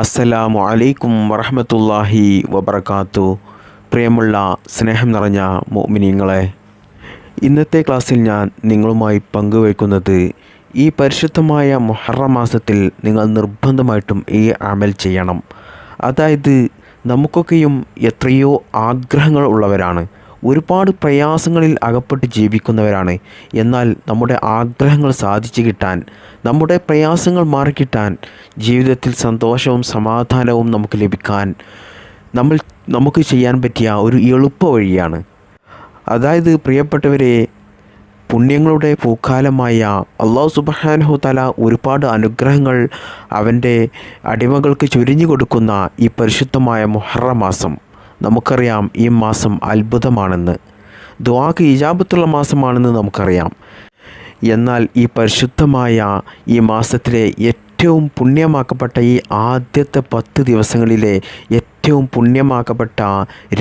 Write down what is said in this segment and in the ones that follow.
അസ്സലാമു അലൈക്കും വറഹമത്തല്ലാഹി വബർക്കാത്തു പ്രിയമുള്ള സ്നേഹം നിറഞ്ഞ മോമിനിയങ്ങളെ ഇന്നത്തെ ക്ലാസ്സിൽ ഞാൻ നിങ്ങളുമായി പങ്കുവയ്ക്കുന്നത് ഈ പരിശുദ്ധമായ മുഹറം മാസത്തിൽ നിങ്ങൾ നിർബന്ധമായിട്ടും ഈ അമൽ ചെയ്യണം. അതായത് നമുക്കൊക്കെയും എത്രയോ ആഗ്രഹങ്ങൾ ഉള്ളവരാണ്. ഒരുപാട് പ്രയാസങ്ങളിൽ അകപ്പെട്ട് ജീവിക്കുന്നവരാണ്. എന്നാൽ നമ്മുടെ ആഗ്രഹങ്ങൾ സാധിച്ചു കിട്ടാൻ നമ്മുടെ പ്രയാസങ്ങൾ മാറിക്കിട്ടാൻ ജീവിതത്തിൽ സന്തോഷവും സമാധാനവും നമുക്ക് ലഭിക്കാൻ നമ്മൾ നമുക്ക് ചെയ്യാൻ പറ്റിയ ഒരു എളുപ്പ വഴിയാണ്. അതായത് പ്രിയപ്പെട്ടവരെ പുണ്യങ്ങളുടെ പൂക്കാലമായ അള്ളാഹു സുബഹാനഹു തല ഒരുപാട് അനുഗ്രഹങ്ങൾ അവന്റെ അടിമകൾക്ക് ചുരിഞ്ഞു കൊടുക്കുന്ന ഈ പരിശുദ്ധമായ മുഹറ മാസം. നമുക്കറിയാം ഈ മാസം അത്ഭുതമാണെന്ന്. ദ്വാക്ക് ഇജാബത്തുള്ള മാസമാണെന്ന് നമുക്കറിയാം. എന്നാൽ ഈ പരിശുദ്ധമായ ഈ മാസത്തിലെ ഏറ്റവും പുണ്യമാക്കപ്പെട്ട ഈ ആദ്യത്തെ പത്ത് ദിവസങ്ങളിലെ ഏറ്റവും പുണ്യമാക്കപ്പെട്ട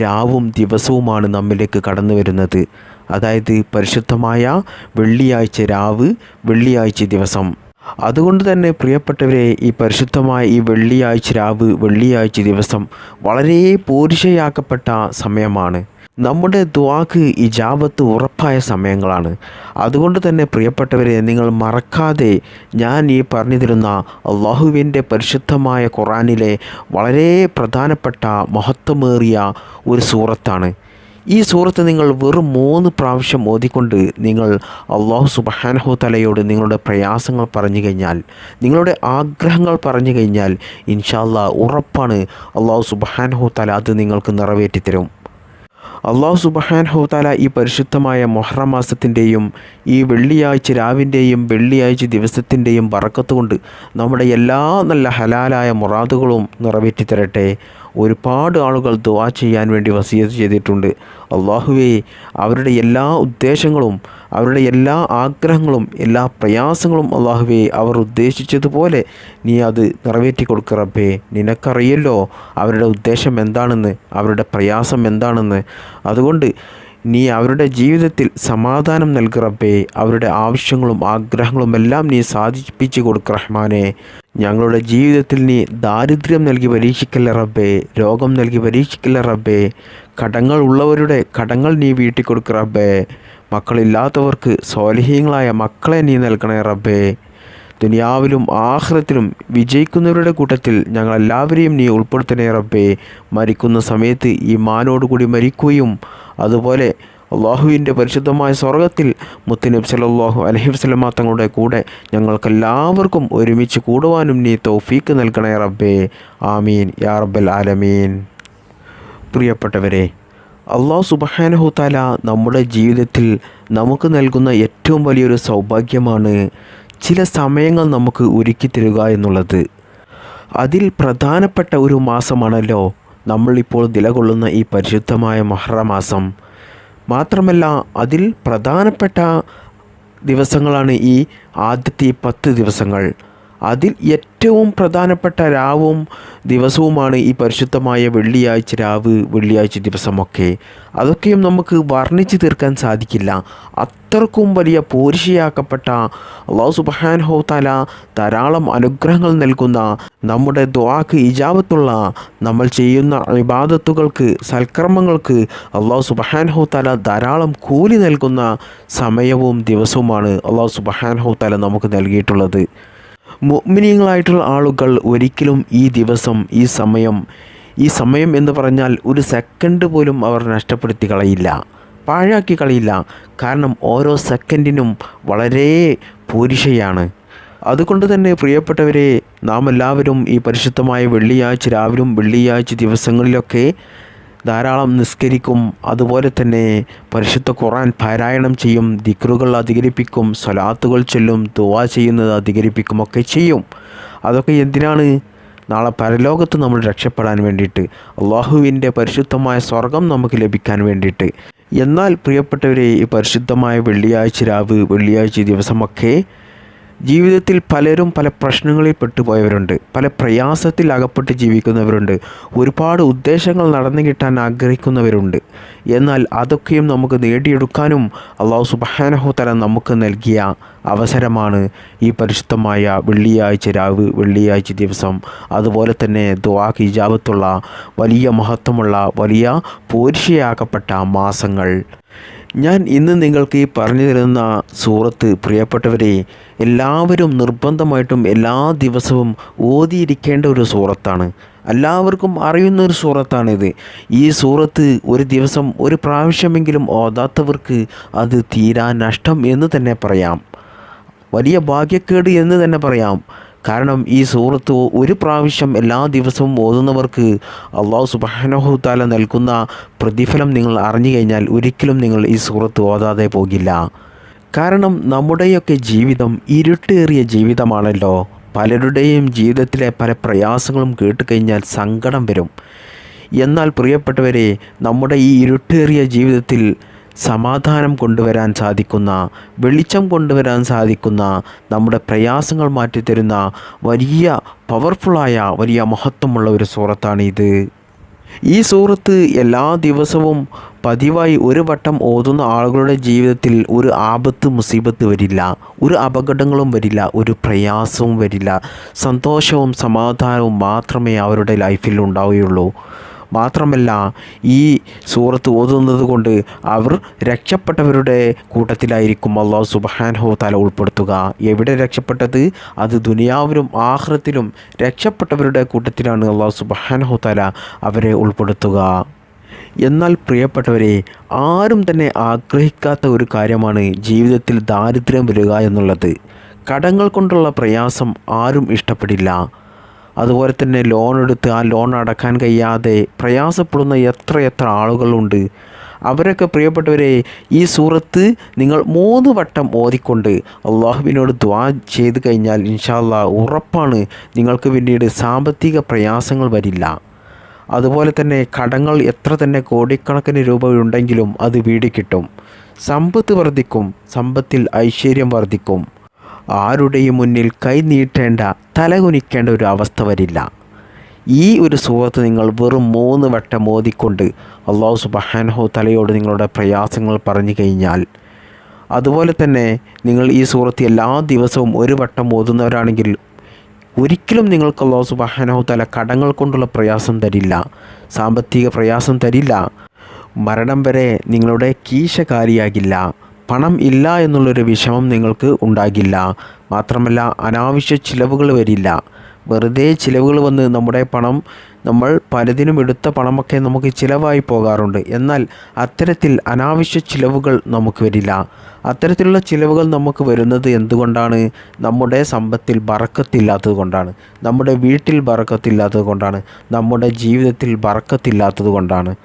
രാവും ദിവസവുമാണ് നമ്മിലേക്ക് കടന്നു വരുന്നത്. അതായത് പരിശുദ്ധമായ വെള്ളിയാഴ്ച രാവ് വെള്ളിയാഴ്ച ദിവസം. അതുകൊണ്ട് തന്നെ പ്രിയപ്പെട്ടവരെ ഈ പരിശുദ്ധമായ ഈ വെള്ളിയാഴ്ച രാവ് വെള്ളിയാഴ്ച ദിവസം വളരെ പോരിശയാക്കപ്പെട്ട സമയമാണ്. നമ്മുടെ ദ്വാക്ക് ജാപത്ത് ഉറപ്പായ സമയങ്ങളാണ്. അതുകൊണ്ട് തന്നെ പ്രിയപ്പെട്ടവരെ നിങ്ങൾ മറക്കാതെ ഞാൻ ഈ പറഞ്ഞു തരുന്ന അള്ളാഹുവിന്റെ പരിശുദ്ധമായ ഖുറാനിലെ വളരെ പ്രധാനപ്പെട്ട മഹത്വമേറിയ ഒരു സൂറത്താണ്. ഈ സൂറത്ത് നിങ്ങൾ വെറും മൂന്ന് പ്രാവശ്യം ഓതിക്കൊണ്ട് നിങ്ങൾ അള്ളാഹു സുബഹാനഹു തലയോട് നിങ്ങളുടെ പ്രയാസങ്ങൾ പറഞ്ഞു കഴിഞ്ഞാൽ നിങ്ങളുടെ ആഗ്രഹങ്ങൾ പറഞ്ഞു കഴിഞ്ഞാൽ ഇൻഷാല്ല ഉറപ്പാണ് അള്ളാഹു സുബഹാനഹു തല അത് നിങ്ങൾക്ക് നിറവേറ്റിത്തരും. അള്ളാഹു സുബഹാൻ ഹൗതാല ഈ പരിശുദ്ധമായ മൊഹറം മാസത്തിന്റെയും ഈ വെള്ളിയാഴ്ച രാവിന്റെയും വെള്ളിയാഴ്ച ദിവസത്തിന്റെയും വറക്കത്തുകൊണ്ട് നമ്മുടെ എല്ലാ നല്ല ഹലാലായ മുറാദുകളും നിറവേറ്റി തരട്ടെ ഒരുപാട് ആളുകൾ ദുവാ ചെയ്യാൻ വേണ്ടി വസീത് ചെയ്തിട്ടുണ്ട്. അള്ളാഹുവേ അവരുടെ എല്ലാ ഉദ്ദേശങ്ങളും അവരുടെ എല്ലാ ആഗ്രഹങ്ങളും എല്ലാ പ്രയാസങ്ങളും അള്ളാഹുവേ അവർ ഉദ്ദേശിച്ചതുപോലെ നീ അത് നിറവേറ്റി കൊടുക്കറപ്പേ നിനക്കറിയല്ലോ അവരുടെ ഉദ്ദേശം എന്താണെന്ന് അവരുടെ പ്രയാസം എന്താണെന്ന്. അതുകൊണ്ട് നീ അവരുടെ ജീവിതത്തിൽ സമാധാനം നൽകുറപ്പേ അവരുടെ ആവശ്യങ്ങളും ആഗ്രഹങ്ങളും എല്ലാം നീ സാധിപ്പിച്ചു കൊടുക്ക റഹ്മാനെ. ഞങ്ങളുടെ ജീവിതത്തിൽ നീ ദാരിദ്ര്യം നൽകി പരീക്ഷിക്കല്ല റബ്ബേ. രോഗം നൽകി പരീക്ഷിക്കല്ല റബ്ബേ. കടങ്ങൾ ഉള്ളവരുടെ കടങ്ങൾ നീ വീട്ടി കൊടുക്ക റബ്ബേ. മക്കളില്ലാത്തവർക്ക് സ്വാലിഹീങ്ങളായ മക്കളെ നീ നൽകണേ റബ്ബേ. ദുനിയാവിലും ആഹ്റത്തിലും വിജയിക്കുന്നവരുടെ കൂട്ടത്തിൽ ഞങ്ങളെല്ലാവരെയും നീ ഉൾപ്പെടുത്തണേ റബ്ബേ. മരിക്കുന്ന സമയത്ത് ഈ മാനോടുകൂടി മരിക്കുകയും അതുപോലെ അള്ളാഹുവിന്റെ പരിശുദ്ധമായ സ്വർഗത്തിൽ മുത്തനബ് സലാഹു അലഹി വസ്ലമ തങ്ങളുടെ കൂടെ ഞങ്ങൾക്കെല്ലാവർക്കും ഒരുമിച്ച് കൂടുവാനും നീ തൗഫീക്ക് നൽകണേ റബ്ബേ. ആമീൻ. യാ റബ്ബൽ ആലമീൻ. പ്രിയപ്പെട്ടവരെ അള്ളാഹു സുബഹാനഹുത്താല നമ്മുടെ ജീവിതത്തിൽ നമുക്ക് നൽകുന്ന ഏറ്റവും വലിയൊരു സൗഭാഗ്യമാണ് ചില സമയങ്ങൾ നമുക്ക് ഒരുക്കി തരിക എന്നുള്ളത്. അതിൽ പ്രധാനപ്പെട്ട ഒരു മാസമാണല്ലോ നമ്മളിപ്പോൾ നിലകൊള്ളുന്ന ഈ പരിശുദ്ധമായ മഹറമാസം. മാത്രമല്ല അതിൽ പ്രധാനപ്പെട്ട ദിവസങ്ങളാണ് ഈ ആദ്യത്തെ പത്ത് ദിവസങ്ങൾ. അതിൽ ഏറ്റവും പ്രധാനപ്പെട്ട രാവും ദിവസവുമാണ് ഈ പരിശുദ്ധമായ വെള്ളിയാഴ്ച രാവ് വെള്ളിയാഴ്ച ദിവസമൊക്കെ. അതൊക്കെയും നമുക്ക് വർണിച്ചു തീർക്കാൻ സാധിക്കില്ല. അത്രക്കും വലിയ പോരിശയാക്കപ്പെട്ട അള്ളാഹു സുബഹാൻ ഹോത്താല ധാരാളം അനുഗ്രഹങ്ങൾ നൽകുന്ന നമ്മുടെ ദ്വാക്ക് ഇജാബത്തുള്ള നമ്മൾ ചെയ്യുന്ന വിവാദത്തുകൾക്ക് സൽക്കർമ്മങ്ങൾക്ക് അള്ളാഹു സുബഹാൻ ഹോത്താല ധാരാളം കൂലി നൽകുന്ന സമയവും ദിവസവുമാണ് അള്ളാഹു സുബഹാൻ ഹോത്താല നമുക്ക് നൽകിയിട്ടുള്ളത്. മുഅ്മിനീങ്ങളായിട്ടുള്ള ആളുകൾ ഒരിക്കലും ഈ ദിവസം ഈ സമയം ഈ സമയം എന്ന് പറഞ്ഞാൽ ഒരു സെക്കൻഡ് പോലും അവർ നഷ്ടപ്പെടുത്തി കളയില്ല പാഴാക്കി കളയില്ല. കാരണം ഓരോ സെക്കൻഡിനും വളരെ പൂരിഷയാണ്. അതുകൊണ്ട് തന്നെ പ്രിയപ്പെട്ടവരെ നാം എല്ലാവരും ഈ പരിശുദ്ധമായ വെള്ളിയാഴ്ച രാവിലും വെള്ളിയാഴ്ച ദിവസങ്ങളിലൊക്കെ ധാരാളം നിസ്കരിക്കും. അതുപോലെ തന്നെ പരിശുദ്ധ ഖുറാൻ പാരായണം ചെയ്യും. ദിക്റുകൾ അധികരിപ്പിക്കും. സ്വലാത്തുകൾ ചൊല്ലും. ദുവാ ചെയ്യുന്നത് അധികരിപ്പിക്കും ഒക്കെ ചെയ്യും. അതൊക്കെ എന്തിനാണ്? നാളെ പരലോകത്ത് നമ്മൾ രക്ഷപ്പെടാൻ വേണ്ടിയിട്ട് അള്ളാഹുവിന്റെ പരിശുദ്ധമായ സ്വർഗം നമുക്ക് ലഭിക്കാൻ വേണ്ടിയിട്ട്. എന്നാൽ പ്രിയപ്പെട്ടവരെ ഈ പരിശുദ്ധമായ വെള്ളിയാഴ്ച രാവ് വെള്ളിയാഴ്ച ദിവസമൊക്കെ ജീവിതത്തിൽ പലരും പല പ്രശ്നങ്ങളിൽ പെട്ടുപോയവരുണ്ട്. പല പ്രയാസത്തിൽ അകപ്പെട്ട് ജീവിക്കുന്നവരുണ്ട്. ഒരുപാട് ഉദ്ദേശങ്ങൾ നടന്നു കിട്ടാൻ ആഗ്രഹിക്കുന്നവരുണ്ട്. എന്നാൽ അതൊക്കെയും നമുക്ക് നേടിയെടുക്കാനും അള്ളാഹു സുബാനഹു തല നമുക്ക് നൽകിയ അവസരമാണ് ഈ പരിശുദ്ധമായ വെള്ളിയാഴ്ച രാവ് വെള്ളിയാഴ്ച ദിവസം. അതുപോലെ തന്നെ ദ്വാ ഹിജാബത്തുള്ള വലിയ മഹത്വമുള്ള വലിയ പോരിഷയാക്കപ്പെട്ട മാസങ്ങൾ. ഞാൻ ഇന്ന് നിങ്ങൾക്ക് ഈ പറഞ്ഞു തരുന്ന സൂറത്ത് പ്രിയപ്പെട്ടവരെ എല്ലാവരും നിർബന്ധമായിട്ടും എല്ലാ ദിവസവും ഓതിയിരിക്കേണ്ട ഒരു സൂറത്താണ്. എല്ലാവർക്കും അറിയുന്ന ഒരു സൂറത്താണിത്. ഈ സൂറത്ത് ഒരു ദിവസം ഒരു പ്രാവശ്യമെങ്കിലും ഓതാത്തവർക്ക് അത് തീരാ നഷ്ടം എന്ന് തന്നെ പറയാം. വലിയ ഭാഗ്യക്കേട് എന്ന് തന്നെ പറയാം. കാരണം ഈ സൂറത്ത് ഒരു പ്രാവശ്യം എല്ലാ ദിവസവും ഓതുന്നവർക്ക് അള്ളാഹു സുബാനഹു താല നൽകുന്ന പ്രതിഫലം നിങ്ങൾ അറിഞ്ഞു കഴിഞ്ഞാൽ ഒരിക്കലും നിങ്ങൾ ഈ സൂറത്ത് ഓതാതെ പോകില്ല. കാരണം നമ്മുടെയൊക്കെ ജീവിതം ഇരുട്ടേറിയ ജീവിതമാണല്ലോ. പലരുടെയും ജീവിതത്തിലെ പല പ്രയാസങ്ങളും കേട്ടുകഴിഞ്ഞാൽ സങ്കടം വരും. എന്നാൽ പ്രിയപ്പെട്ടവരെ നമ്മുടെ ഈ ഇരുട്ടേറിയ ജീവിതത്തിൽ സമാധാനം കൊണ്ടുവരാൻ സാധിക്കുന്ന വെളിച്ചം കൊണ്ടുവരാൻ സാധിക്കുന്ന നമ്മുടെ പ്രയാസങ്ങൾ മാറ്റിത്തരുന്ന വലിയ പവർഫുള്ളായ വലിയ മഹത്വമുള്ള ഒരു സൂറത്താണിത്. ഈ സൂറത്ത് എല്ലാ ദിവസവും പതിവായി ഒരു വട്ടം ഓതുന്ന ആളുകളുടെ ജീവിതത്തിൽ ഒരു ആപത്ത് മുസീബത്ത് വരില്ല. ഒരു അപകടങ്ങളും വരില്ല. ഒരു പ്രയാസവും വരില്ല. സന്തോഷവും സമാധാനവും മാത്രമേ അവരുടെ ലൈഫിൽ ഉണ്ടാവുകയുള്ളൂ. മാത്രമല്ല ഈ സൂറത്ത് ഓതുന്നത് കൊണ്ട് അവർ രക്ഷപ്പെട്ടവരുടെ കൂട്ടത്തിലായിരിക്കും അള്ളാഹു സുബാൻഹോ തല ഉൾപ്പെടുത്തുക. എവിടെ രക്ഷപ്പെട്ടത്? അത് ദുനിയാവിലും ആഹ്റത്തിലും രക്ഷപ്പെട്ടവരുടെ കൂട്ടത്തിലാണ് അള്ളാഹു സുബാൻഹോ തല അവരെ ഉൾപ്പെടുത്തുക. എന്നാൽ പ്രിയപ്പെട്ടവരെ ആരും തന്നെ ആഗ്രഹിക്കാത്ത ഒരു കാര്യമാണ് ജീവിതത്തിൽ ദാരിദ്ര്യം വരിക എന്നുള്ളത്. കടങ്ങൾ കൊണ്ടുള്ള പ്രയാസം ആരും ഇഷ്ടപ്പെടില്ല. അതുപോലെ തന്നെ ലോൺ എടുത്ത് ആ ലോൺ അടക്കാൻ കഴിയാതെ പ്രയാസപ്പെടുന്ന എത്ര എത്ര ആളുകളുണ്ട്. അവരൊക്കെ പ്രിയപ്പെട്ടവരെ ഈ സൂറത്ത് നിങ്ങൾ മൂന്ന് വട്ടം ഓതിക്കൊണ്ട് അള്ളാഹുവിനോട് ദ്വാ ചെയ്ത് കഴിഞ്ഞാൽ ഇൻഷാല്ല ഉറപ്പാണ് നിങ്ങൾക്ക് പിന്നീട് സാമ്പത്തിക പ്രയാസങ്ങൾ വരില്ല. അതുപോലെ തന്നെ കടങ്ങൾ എത്ര തന്നെ കോടിക്കണക്കിന് രൂപ ഉണ്ടെങ്കിലും അത് വീടി കിട്ടും. സമ്പത്ത് വർദ്ധിക്കും സമ്പത്തിൽ ഐശ്വര്യം വർദ്ധിക്കും. ആരുടെയും മുന്നിൽ കൈ നീട്ടേണ്ട തലകുനിക്കേണ്ട ഒരു അവസ്ഥ വരില്ല. ഈ ഒരു സുഹൃത്ത് നിങ്ങൾ വെറും മൂന്ന് വട്ടം മോദിക്കൊണ്ട് അള്ളാഹു സുബഹാനഹു തലയോട് നിങ്ങളുടെ പ്രയാസങ്ങൾ പറഞ്ഞു കഴിഞ്ഞാൽ അതുപോലെ തന്നെ നിങ്ങൾ ഈ സൂറത്ത് എല്ലാ ദിവസവും ഒരു വട്ടം ഓതുന്നവരാണെങ്കിൽ ഒരിക്കലും നിങ്ങൾക്ക് അള്ളാഹു സുബഹാനഹു തല കടങ്ങൾ കൊണ്ടുള്ള പ്രയാസം തരില്ല സാമ്പത്തിക പ്രയാസം തരില്ല മരണം വരെ നിങ്ങളുടെ കീശകാരിയാകില്ല പണം ഇല്ല എന്നുള്ളൊരു വിഷമം നിങ്ങൾക്ക് ഉണ്ടാകില്ല. മാത്രമല്ല അനാവശ്യ ചിലവുകൾ വരില്ല. വെറുതെ ചിലവുകൾ വന്ന് നമ്മുടെ പണം നമ്മൾ പലതിനും എടുത്ത പണമൊക്കെ നമുക്ക് ചിലവായി പോകാറുണ്ട്. എന്നാൽ അത്തരത്തിൽ അനാവശ്യ ചിലവുകൾ നമുക്ക് വരില്ല. അത്തരത്തിലുള്ള ചിലവുകൾ നമുക്ക് വരുന്നത് എന്തുകൊണ്ടാണ്? നമ്മുടെ സമ്പത്തിൽ ബറക്കത്തില്ലാത്തത് കൊണ്ടാണ്. നമ്മുടെ വീട്ടിൽ ബറക്കത്തില്ലാത്തത് കൊണ്ടാണ്. നമ്മുടെ ജീവിതത്തിൽ ബറക്കത്തില്ലാത്തത് കൊണ്ടാണ്.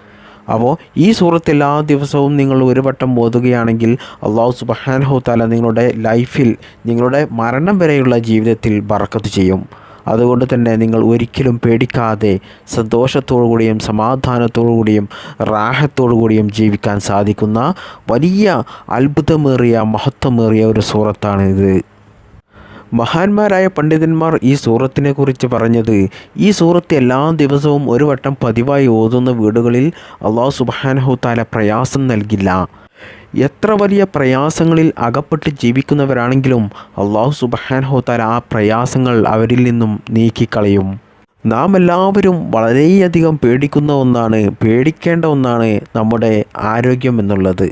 അപ്പോൾ ഈ സൂറത്ത് എല്ലാ ദിവസവും നിങ്ങൾ ഒരു വട്ടം ഓതുകയാണെങ്കിൽ അള്ളാഹു സുബഹാനഹു താല നിങ്ങളുടെ ലൈഫിൽ നിങ്ങളുടെ മരണം വരെയുള്ള ജീവിതത്തിൽ ബറക്കത്ത് ചെയ്യും. അതുകൊണ്ട് തന്നെ നിങ്ങൾ ഒരിക്കലും പേടിക്കാതെ സന്തോഷത്തോടു കൂടിയും സമാധാനത്തോടു കൂടിയും റാഹത്തോടു കൂടിയും ജീവിക്കാൻ സാധിക്കുന്ന വലിയ അത്ഭുതമേറിയ മഹത്വമേറിയ ഒരു സൂറത്താണ് ഇത്. മഹാന്മാരായ പണ്ഡിതന്മാർ ഈ സൂറത്തിനെ കുറിച്ച് പറഞ്ഞത് ഈ സൂറത്ത് എല്ലാ ദിവസവും ഒരു വട്ടം പതിവായി ഓതുന്ന വീടുകളിൽ അള്ളാഹു സുബാനഹു താല പ്രയാസം നൽകില്ല. എത്ര വലിയ പ്രയാസങ്ങളിൽ അകപ്പെട്ട് ജീവിക്കുന്നവരാണെങ്കിലും അള്ളാഹു താല ആ പ്രയാസങ്ങൾ അവരിൽ നിന്നും നീക്കിക്കളയും. നാം എല്ലാവരും വളരെയധികം പേടിക്കുന്ന ഒന്നാണ് പേടിക്കേണ്ട ഒന്നാണ് നമ്മുടെ ആരോഗ്യം എന്നുള്ളത്.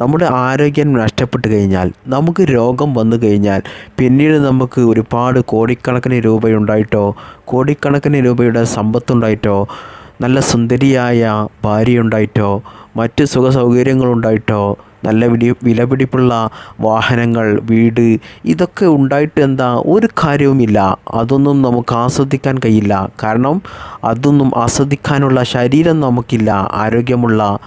നമ്മുടെ ആരോഗ്യം നഷ്ടപ്പെട്ട് കഴിഞ്ഞാൽ നമുക്ക് രോഗം വന്നു കഴിഞ്ഞാൽ പിന്നീട് നമുക്ക് ഒരുപാട് കോടിക്കണക്കിന് രൂപയുണ്ടായിട്ടോ കോടിക്കണക്കിന് രൂപയുടെ സമ്പത്തുണ്ടായിട്ടോ നല്ല സുന്ദരിയായ ഭാര്യയുണ്ടായിട്ടോ മറ്റ് സുഖ സൗകര്യങ്ങളുണ്ടായിട്ടോ നല്ല വിടി വിലപിടിപ്പുള്ള വാഹനങ്ങൾ വീട് ഇതൊക്കെ ഉണ്ടായിട്ട് എന്താ ഒരു കാര്യവുമില്ല. അതൊന്നും നമുക്ക് ആസ്വദിക്കാൻ കഴിയില്ല. കാരണം അതൊന്നും ആസ്വദിക്കാനുള്ള ശരീരം നമുക്കില്ല. ആരോഗ്യമുള്ള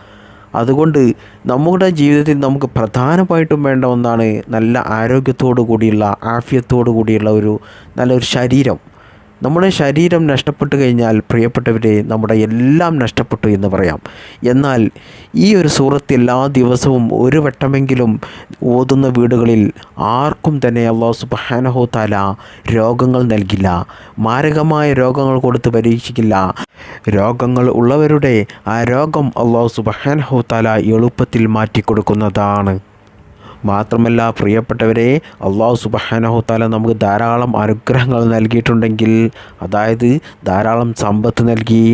അതുകൊണ്ട് നമ്മുടെ ജീവിതത്തിൽ നമുക്ക് പ്രധാനമായിട്ടും വേണ്ട ഒന്നാണ് നല്ല ആരോഗ്യത്തോടു കൂടിയുള്ള ആഫ്യത്തോടു കൂടിയുള്ള ഒരു നല്ലൊരു ശരീരം. നമ്മുടെ ശരീരം നഷ്ടപ്പെട്ടു കഴിഞ്ഞാൽ പ്രിയപ്പെട്ടവരെ നമ്മുടെ എല്ലാം നഷ്ടപ്പെട്ടു എന്ന് പറയാം. എന്നാൽ ഈ ഒരു സൂറത്ത് എല്ലാ ദിവസവും ഒരു വട്ടമെങ്കിലും ഓതുന്ന വീടുകളിൽ ആർക്കും തന്നെ അള്ളാഹു സുബാനഹോ താല രോഗങ്ങൾ നൽകില്ല. മാരകമായ രോഗങ്ങൾ കൊടുത്ത് പരീക്ഷിക്കില്ല. രോഗങ്ങൾ ഉള്ളവരുടെ ആ രോഗം അള്ളാഹു സുബാനഹോ താല എളുപ്പത്തിൽ മാറ്റിക്കൊടുക്കുന്നതാണ്. മാത്രമല്ല പ്രിയപ്പെട്ടവരെ അള്ളാഹു സുബഹാനഹു താല നമുക്ക് ധാരാളം അനുഗ്രഹങ്ങൾ നൽകിയിട്ടുണ്ടെങ്കിൽ അതായത് ധാരാളം സമ്പത്ത് നൽകി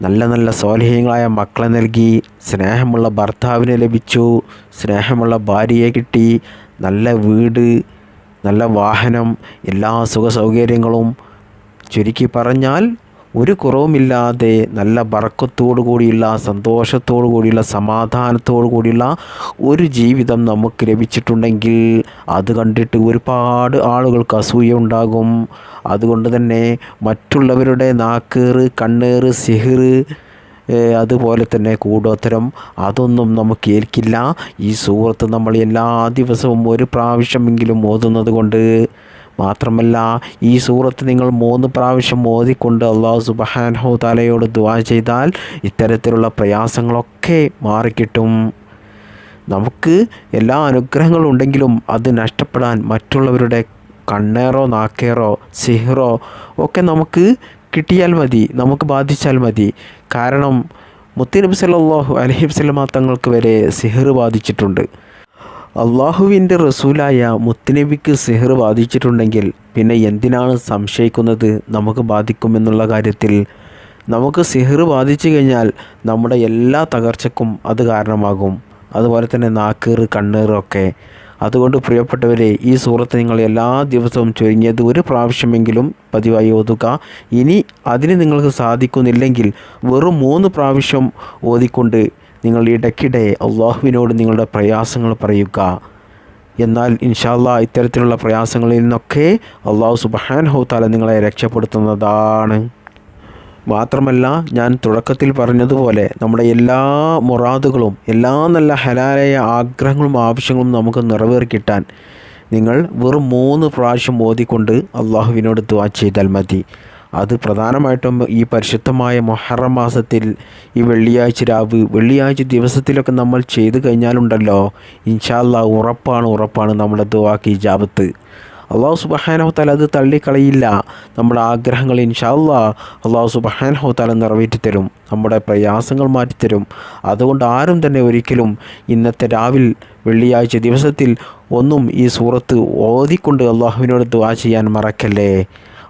നല്ല നല്ല സ്വാലഹ്യങ്ങളായ മക്കളെ നൽകി സ്നേഹമുള്ള ഭർത്താവിനെ ലഭിച്ചു സ്നേഹമുള്ള ഭാര്യയെ കിട്ടി നല്ല വീട് നല്ല വാഹനം എല്ലാ സുഖ സൗകര്യങ്ങളും ചുരുക്കി പറഞ്ഞാൽ ഒരു കുറവുമില്ലാതെ നല്ല ബറക്കത്തോടു കൂടിയുള്ള സന്തോഷത്തോടു കൂടിയുള്ള സമാധാനത്തോടു കൂടിയുള്ള ഒരു ജീവിതം നമുക്ക് ലഭിച്ചിട്ടുണ്ടെങ്കിൽ അത് കണ്ടിട്ട് ഒരുപാട് ആളുകൾക്ക് അസൂയ ഉണ്ടാകും. അതുകൊണ്ട് തന്നെ മറ്റുള്ളവരുടെ നാക്കേറ് കണ്ണേറ് സിഹിറ് അതുപോലെ തന്നെ കൂടോത്തരം അതൊന്നും നമുക്ക് ഏൽക്കില്ല. ഈ സുഹൃത്ത് നമ്മൾ എല്ലാ ദിവസവും ഒരു പ്രാവശ്യമെങ്കിലും ഓതുന്നത് കൊണ്ട് മാത്രമല്ല ഈ സൂറത്ത് നിങ്ങൾ മൂന്ന് പ്രാവശ്യം ഓതിക്കൊണ്ട് അള്ളാഹു സുബഹാൻഹു താലയോട് ദുവാ ചെയ്താൽ ഇത്തരത്തിലുള്ള പ്രയാസങ്ങളൊക്കെ മാറിക്കിട്ടും. നമുക്ക് എല്ലാ അനുഗ്രഹങ്ങളും ഉണ്ടെങ്കിലും അത് നഷ്ടപ്പെടാൻ മറ്റുള്ളവരുടെ കണ്ണേറോ നാക്കേറോ സിഹ്റോ ഒക്കെ നമുക്ക് കിട്ടിയാൽ മതി നമുക്ക് ബാധിച്ചാൽ മതി. കാരണം മുത്തനബി സല്ലാഹു അലഹിബ്സല്ലാ തങ്ങൾക്ക് വരെ സിഹർ ബാധിച്ചിട്ടുണ്ട്. അള്ളാഹുവിന്റെ റസൂലായ മുത്തനബിക്ക് സിഹർ ബാധിച്ചിട്ടുണ്ടെങ്കിൽ പിന്നെ എന്തിനാണ് സംശയിക്കുന്നത്? നമുക്ക് ബാധിക്കുമെന്നുള്ള കാര്യത്തിൽ നമുക്ക് സിഹർ ബാധിച്ചു കഴിഞ്ഞാൽ നമ്മുടെ എല്ലാ തകർച്ചക്കും അത് കാരണമാകും. അതുപോലെ തന്നെ നാക്കേറ് കണ്ണേറൊക്കെ അതുകൊണ്ട് പ്രിയപ്പെട്ടവരെ ഈ സൂറത്ത് നിങ്ങൾ എല്ലാ ദിവസവും ചുരുങ്ങിയത് ഒരു പ്രാവശ്യമെങ്കിലും പതിവായി ഓതുക. ഇനി അതിന് നിങ്ങൾക്ക് സാധിക്കുന്നില്ലെങ്കിൽ വെറും മൂന്ന് പ്രാവശ്യം ഓതിക്കൊണ്ട് നിങ്ങൾ ഇടയ്ക്കിടെ അള്ളാഹുവിനോട് നിങ്ങളുടെ പ്രയാസങ്ങൾ പറയുക. എന്നാൽ ഇൻഷാല്ല ഇത്തരത്തിലുള്ള പ്രയാസങ്ങളിൽ നിന്നൊക്കെ അള്ളാഹു സുബഹാൻ ഹൗത്താല നിങ്ങളെ രക്ഷപ്പെടുത്തുന്നതാണ്. മാത്രമല്ല ഞാൻ തുടക്കത്തിൽ പറഞ്ഞതുപോലെ നമ്മുടെ എല്ലാ മുറാദുകളും എല്ലാ നല്ല ഹലാലായ ആഗ്രഹങ്ങളും ആവശ്യങ്ങളും നമുക്ക് നിറവേറി കിട്ടാൻ നിങ്ങൾ വെറും മൂന്ന് പ്രാവശ്യം ഓതിക്കൊണ്ട് അള്ളാഹുവിനോട് ദ്വാ ചെയ്താൽ മതി. അത് പ്രധാനമായിട്ടും ഈ പരിശുദ്ധമായ മൊഹറം മാസത്തിൽ ഈ വെള്ളിയാഴ്ച രാവ് വെള്ളിയാഴ്ച ദിവസത്തിലൊക്കെ നമ്മൾ ചെയ്തു കഴിഞ്ഞാലുണ്ടല്ലോ. ഇൻഷാല്ല ഉറപ്പാണ് ഉറപ്പാണ് നമ്മുടെ ദുവാക്കി ജാബത്ത്. അള്ളാഹു സുബഹാനഹുത്താല അത് തള്ളിക്കളയില്ല. നമ്മുടെ ആഗ്രഹങ്ങൾ ഇൻഷാല്ല അള്ളാഹു നിറവേറ്റി തരും. നമ്മുടെ പ്രയാസങ്ങൾ മാറ്റിത്തരും അതുകൊണ്ട് ആരും തന്നെ ഒരിക്കലും ഇന്നത്തെ രാവിൽ വെള്ളിയാഴ്ച ദിവസത്തിൽ ഒന്നും ഈ സൂറത്ത് ഓതിക്കൊണ്ട് അള്ളാഹുവിനോട് ദുവാ ചെയ്യാൻ മറക്കല്ലേ.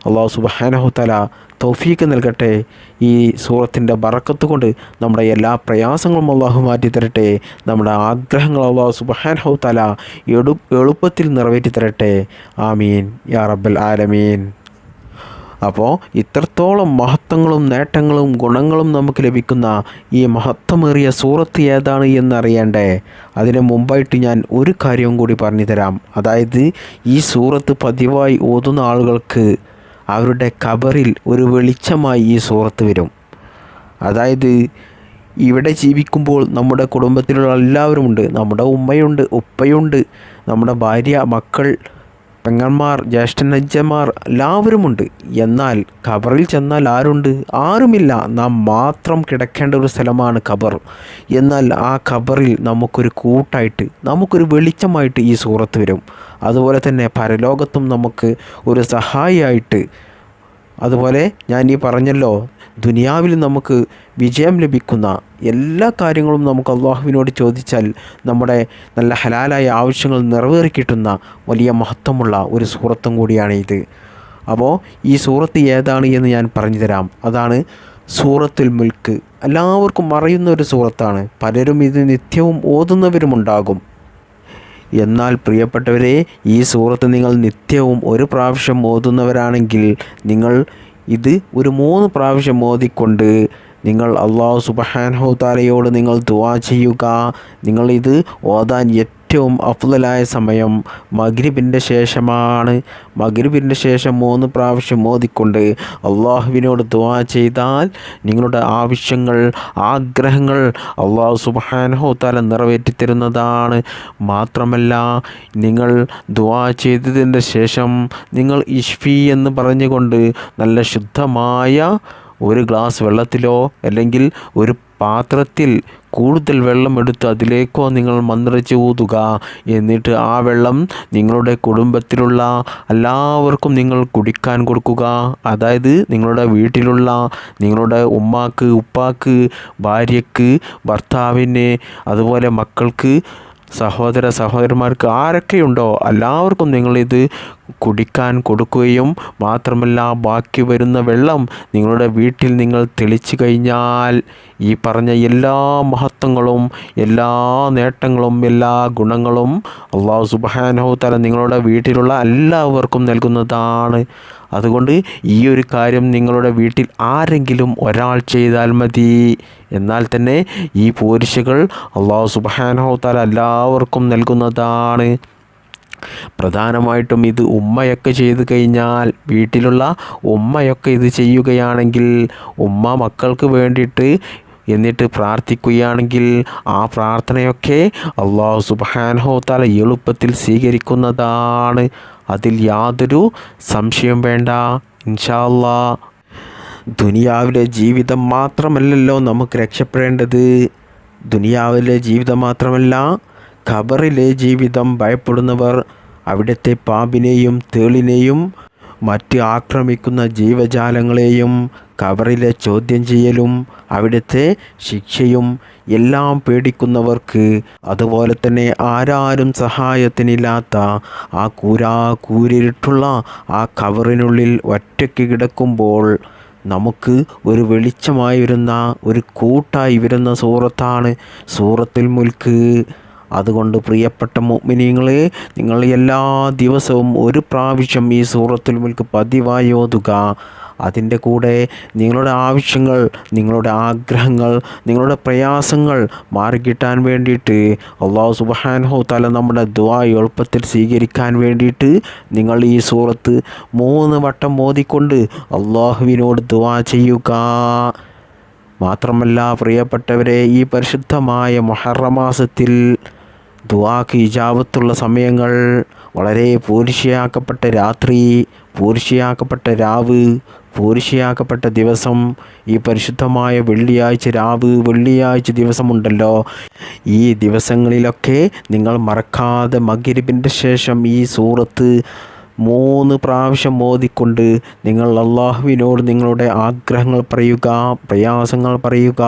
അള്ളാഹു സുബഹാനഹുത്തല തൗഫീക്ക് നൽകട്ടെ. ഈ സൂറത്തിന്റെ ബറക്കത്ത് കൊണ്ട് നമ്മുടെ എല്ലാ പ്രയാസങ്ങളും അള്ളാഹു മാറ്റി തരട്ടെ. നമ്മുടെ ആഗ്രഹങ്ങൾ അള്ളാഹു സുബഹാനഹുത്തല എടു എളുപ്പത്തിൽ നിറവേറ്റി തരട്ടെ. ആമീൻ. യാ റബ്ബൽ ആലമീൻ. അപ്പോൾ ഇത്രത്തോളം മഹത്വങ്ങളും നേട്ടങ്ങളും ഗുണങ്ങളും നമുക്ക് ലഭിക്കുന്ന ഈ മഹത്വമേറിയ സൂറത്ത് ഏതാണ് എന്നറിയണ്ടേ? അതിനു മുമ്പായിട്ട് ഞാൻ ഒരു കാര്യവും കൂടി പറഞ്ഞു തരാം. അതായത് ഈ സൂറത്ത് പതിവായി ഓതുന്ന ആളുകൾക്ക് അവരുടെ കബറിൽ ഒരു വെളിച്ചമായി ഈ സൂറത്ത് വരും. അതായത് ഇവിടെ ജീവിക്കുമ്പോൾ നമ്മുടെ കുടുംബത്തിലുള്ള എല്ലാവരുമുണ്ട് നമ്മുടെ ഉമ്മയുണ്ട് ഉപ്പയുണ്ട് നമ്മുടെ ഭാര്യ മക്കൾ പെങ്ങന്മാർ ജ്യേഷ്ഠനജ്ജന്മാർ എല്ലാവരുമുണ്ട്. എന്നാൽ ഖബറിൽ ചെന്നാൽ ആരുണ്ട്? ആരുമില്ല. നാം മാത്രം കിടക്കേണ്ട ഒരു സ്ഥലമാണ് ഖബർ. എന്നാൽ ആ ഖബറിൽ നമുക്കൊരു കൂട്ടായിട്ട് നമുക്കൊരു വെളിച്ചമായിട്ട് ഈ സൂറത്ത് വരും. അതുപോലെ തന്നെ പരലോകത്തും നമുക്ക് ഒരു സഹായിയായിട്ട് അതുപോലെ ഞാൻ ഈ പറഞ്ഞല്ലോ ദുനിയാവിൽ നമുക്ക് വിജയം ലഭിക്കുന്ന എല്ലാ കാര്യങ്ങളും നമുക്ക് അള്ളാഹുവിനോട് ചോദിച്ചാൽ നമ്മുടെ നല്ല ഹലാലായ ആവശ്യങ്ങൾ നിറവേറി കിട്ടുന്ന വലിയ മഹത്വമുള്ള ഒരു സൂറത്തും കൂടിയാണ് ഇത്. അപ്പോൾ ഈ സൂറത്ത് ഏതാണ് എന്ന് ഞാൻ പറഞ്ഞു തരാം. അതാണ് സൂറത്തുൽ മുൽക്ക്. എല്ലാവർക്കും അറിയുന്ന ഒരു സൂറത്താണ്. പലരും ഇത് നിത്യവും ഓതുന്നവരുമുണ്ടാകും. എന്നാൽ പ്രിയപ്പെട്ടവരെ ഈ സൂറത്ത് നിങ്ങൾ നിത്യവും ഒരു പ്രാവശ്യം ഓതുന്നവരാണെങ്കിൽ നിങ്ങൾ ഇത് ഒരു മൂന്ന് പ്രാവശ്യം ഓതിക്കൊണ്ട് നിങ്ങൾ അള്ളാഹു സുബഹാൻഹു താലയോട് നിങ്ങൾ ദുവാ ചെയ്യുക. നിങ്ങൾ ഇത് ഓതാൻ ഏറ്റവും അഫ്ദലായ സമയം മഗ്രിബിന്റെ ശേഷമാണ്. മഗ്രിബിന്റെ ശേഷം മൂന്ന് പ്രാവശ്യം മോദിക്കൊണ്ട് അള്ളാഹുവിനോട് ദുവാ ചെയ്താൽ നിങ്ങളുടെ ആവശ്യങ്ങൾ ആഗ്രഹങ്ങൾ അള്ളാഹു സുബാനഹോ തല നിറവേറ്റിത്തരുന്നതാണ് മാത്രമല്ല നിങ്ങൾ ദുവാ ചെയ്തതിന്റെ ശേഷം നിങ്ങൾ ഇഷ്ഫി എന്ന് പറഞ്ഞുകൊണ്ട് നല്ല ശുദ്ധമായ ഒരു ഗ്ലാസ് വെള്ളത്തിലോ അല്ലെങ്കിൽ ഒരു പാത്രത്തിൽ കൂടുതൽ വെള്ളം എടുത്ത് അതിലേക്കോ നിങ്ങൾ മന്ത്രിച്ച് ഊതുക. എന്നിട്ട് ആ വെള്ളം നിങ്ങളുടെ കുടുംബത്തിലുള്ള എല്ലാവർക്കും നിങ്ങൾ കുടിക്കാൻ കൊടുക്കുക. അതായത് നിങ്ങളുടെ വീട്ടിലുള്ള നിങ്ങളുടെ ഉമ്മാക്ക് ഉപ്പാക്ക് ഭാര്യയ്ക്ക് ഭർത്താവിന് അതുപോലെ മക്കൾക്ക് സഹോദര സഹോദരന്മാർക്ക് ആരൊക്കെയുണ്ടോ എല്ലാവർക്കും നിങ്ങളിത് കുടിക്കാൻ കൊടുക്കുകയും മാത്രമല്ല ബാക്കി വരുന്ന വെള്ളം നിങ്ങളുടെ വീട്ടിൽ നിങ്ങൾ തെളിച്ചു കഴിഞ്ഞാൽ ഈ പറഞ്ഞ എല്ലാ മഹത്വങ്ങളും എല്ലാ നേട്ടങ്ങളും എല്ലാ ഗുണങ്ങളും അള്ളാഹു സുബാനഹു തല നിങ്ങളുടെ വീട്ടിലുള്ള എല്ലാവർക്കും നൽകുന്നതാണ്. അതുകൊണ്ട് ഈ ഒരു കാര്യം നിങ്ങളുടെ വീട്ടിൽ ആരെങ്കിലും ഒരാൾ ചെയ്താൽ മതി. എന്നാൽ തന്നെ ഈ പോരിശകൾ അള്ളാഹു സുബാനോ താല എല്ലാവർക്കും നൽകുന്നതാണ്. പ്രധാനമായിട്ടും ഇത് ഉമ്മയൊക്കെ ചെയ്തു കഴിഞ്ഞാൽ വീട്ടിലുള്ള ഉമ്മയൊക്കെ ഇത് ചെയ്യുകയാണെങ്കിൽ ഉമ്മ മക്കൾക്ക് വേണ്ടിയിട്ട് എന്നിട്ട് പ്രാർത്ഥിക്കുകയാണെങ്കിൽ ആ പ്രാർത്ഥനയൊക്കെ അള്ളാഹു സുബാനഹോത്താല തല എളുപ്പത്തിൽ സ്വീകരിക്കുന്നതാണ്. അതിൽ യാതൊരു സംശയം വേണ്ട. ഇൻഷാല്ല ദുനിയാവിലെ ജീവിതം മാത്രമല്ലല്ലോ നമുക്ക് രക്ഷപ്പെടേണ്ടത്. ദുനിയാവിലെ ജീവിതം മാത്രമല്ല ഖബറിലെ ജീവിതം ഭയപ്പെടുന്നവർ അവിടുത്തെ പാമ്പിനെയും തേളിനെയും മറ്റ് ആക്രമിക്കുന്ന ജീവജാലങ്ങളെയും കബറിലെ ചോദ്യം ചെയ്യലും അവിടുത്തെ ശിക്ഷയും എല്ലാം പേടിക്കുന്നവർക്ക് അതുപോലെ തന്നെ ആരാരും സഹായത്തിനില്ലാത്ത ആ കൂരാ കൂരിട്ടുള്ള ആ കവറിനുള്ളിൽ ഒറ്റയ്ക്ക് കിടക്കുമ്പോൾ നമുക്ക് ഒരു വെളിച്ചമായി വരുന്ന ഒരു കൂട്ടായി വരുന്ന സൂറത്താണ് സൂറത്തിൽ മുൽക്ക്. അതുകൊണ്ട് പ്രിയപ്പെട്ട മുഅ്മിനീങ്ങളെ നിങ്ങൾ എല്ലാ ദിവസവും ഒരു പ്രാവശ്യം ഈ സൂറത്തിൽ മുൽക്ക് പതിവായി ഓതുക. അതിന്റെ കൂടെ നിങ്ങളുടെ ആവശ്യങ്ങൾ നിങ്ങളുടെ ആഗ്രഹങ്ങൾ നിങ്ങളുടെ പ്രയാസങ്ങൾ മാറിക്കിട്ടാൻ വേണ്ടിയിട്ട് അള്ളാഹു സുബാൻഹോ തല നമ്മുടെ ദ്വാ എളുപ്പത്തിൽ സ്വീകരിക്കാൻ വേണ്ടിയിട്ട് നിങ്ങൾ ഈ സൂറത്ത് മൂന്ന് വട്ടം മോദിക്കൊണ്ട് അള്ളാഹുവിനോട് ദ്വാ ചെയ്യുക. മാത്രമല്ല പ്രിയപ്പെട്ടവരെ ഈ പരിശുദ്ധമായ മൊഹറമാസത്തിൽ ദുവാക്ക് ഇജാബത്തുള്ള സമയങ്ങൾ വളരെ പൂരിശയാക്കപ്പെട്ട രാത്രി പൂരിശയാക്കപ്പെട്ട രാവ് പൂരിശയാക്കപ്പെട്ട ദിവസം ഈ പരിശുദ്ധമായ വെള്ളിയാഴ്ച രാവ് വെള്ളിയാഴ്ച ദിവസമുണ്ടല്ലോ. ഈ ദിവസങ്ങളിലൊക്കെ നിങ്ങൾ മറക്കാതെ മകരിബിന്റെ ശേഷം ഈ സൂറത്ത് മൂന്ന് പ്രാവശ്യം മോദിക്കൊണ്ട് നിങ്ങൾ അള്ളാഹുവിനോട് നിങ്ങളുടെ ആഗ്രഹങ്ങൾ പറയുക പ്രയാസങ്ങൾ പറയുക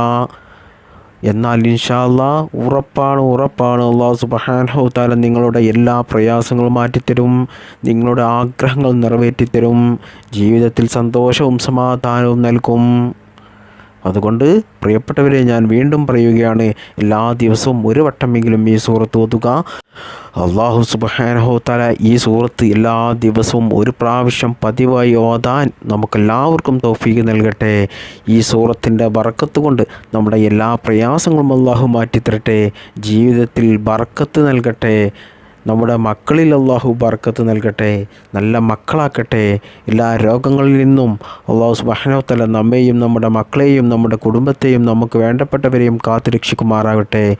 എന്നാൽ ഇൻഷാല്ല ഉറപ്പാണ് ഉറപ്പാണ്. അള്ളാഹു സുബഹാനഹു താല നിങ്ങളുടെ എല്ലാ പ്രയാസങ്ങളും മാറ്റിത്തരും നിങ്ങളുടെ ആഗ്രഹങ്ങൾ നിറവേറ്റിത്തരും ജീവിതത്തിൽ സന്തോഷവും സമാധാനവും നൽകും. അതുകൊണ്ട് പ്രിയപ്പെട്ടവരെ ഞാൻ വീണ്ടും പറയുകയാണ് എല്ലാ ദിവസവും ഒരു വട്ടമെങ്കിലും ഈ സൂറത്ത് ഓതുക. അള്ളാഹു സുബാനഹോ തല ഈ സൂറത്ത് എല്ലാ ദിവസവും ഒരു പ്രാവശ്യം പതിവായി ഓതാൻ നമുക്കെല്ലാവർക്കും തോഫീക്ക് നൽകട്ടെ. ഈ സൂറത്തിന്റെ ബറക്കത്ത് കൊണ്ട് നമ്മുടെ എല്ലാ പ്രയാസങ്ങളും അള്ളാഹു മാറ്റിത്തരട്ടെ. ജീവിതത്തിൽ ബറക്കത്ത് നൽകട്ടെ. നമ്മുടെ മക്കളിൽ അള്ളാഹു ബർക്കത്ത് നൽകട്ടെ നല്ല മക്കളാക്കട്ടെ. എല്ലാ രോഗങ്ങളിൽ നിന്നും അള്ളാഹു സുബാനോത്തല നമ്മെയും നമ്മുടെ മക്കളെയും നമ്മുടെ കുടുംബത്തെയും നമുക്ക് വേണ്ടപ്പെട്ടവരെയും കാത്തുരക്ഷിക്കുമാറാകട്ടെ.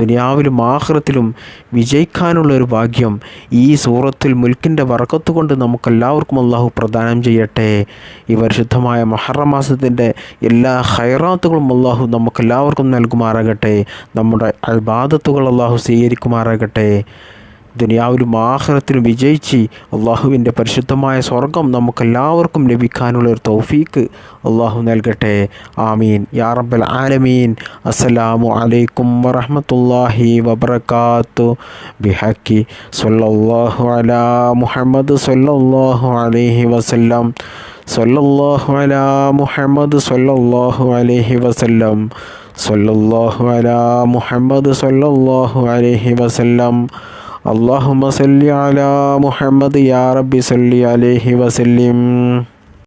ദുനിയാവിലും ആഹ്റത്തിലും വിജയിക്കാനുള്ള ഒരു ഭാഗ്യം ഈ സൂറത്തിൽ മുൽക്കിന്റെ വറക്കത്ത് കൊണ്ട് നമുക്കെല്ലാവർക്കും അള്ളാഹു പ്രദാനം ചെയ്യട്ടെ. ഈ പരിശുദ്ധമായ മഹറമാസത്തിന്റെ എല്ലാ ഹൈറാത്തുകളും അള്ളാഹു നമുക്കെല്ലാവർക്കും നൽകുമാറാകട്ടെ. നമ്മുടെ അൽബാദത്തുകൾ അള്ളാഹു സ്വീകരിക്കുമാറാകട്ടെ. ദുനിയാവിലും ആഹ്റത്തിലും വിജയിച്ച് അള്ളാഹുവിന്റെ പരിശുദ്ധമായ സ്വർഗം നമുക്കെല്ലാവർക്കും ലഭിക്കാനുള്ള ഒരു തൗഫീക്ക് അള്ളാഹു നൽകട്ടെ. ആമീൻ. യാ റബ്ബൽ ആലമീൻ. അസ്സലാമു അലൈക്കും വറഹമത്തല്ലാഹി വബർക്കാത്തു ബിഹക്കി സല്ലല്ലാഹു അലാ മുഹമ്മദ് സല്ലല്ലാഹു അലൈഹി വസല്ലം. സല്ലല്ലാഹു അലാ മുഹമ്മദ് സല്ലല്ലാഹു അലൈഹി വസല്ലം. സല്ലല്ലാഹു അലാ മുഹമ്മദ് സല്ലല്ലാഹു അലൈഹി വസല്ലം. അള്ളാഹുമ സല്ലി അലാ മുഹമ്മദ് യാ റബ്ബി സല്ലി അലൈഹി വസല്ലിം.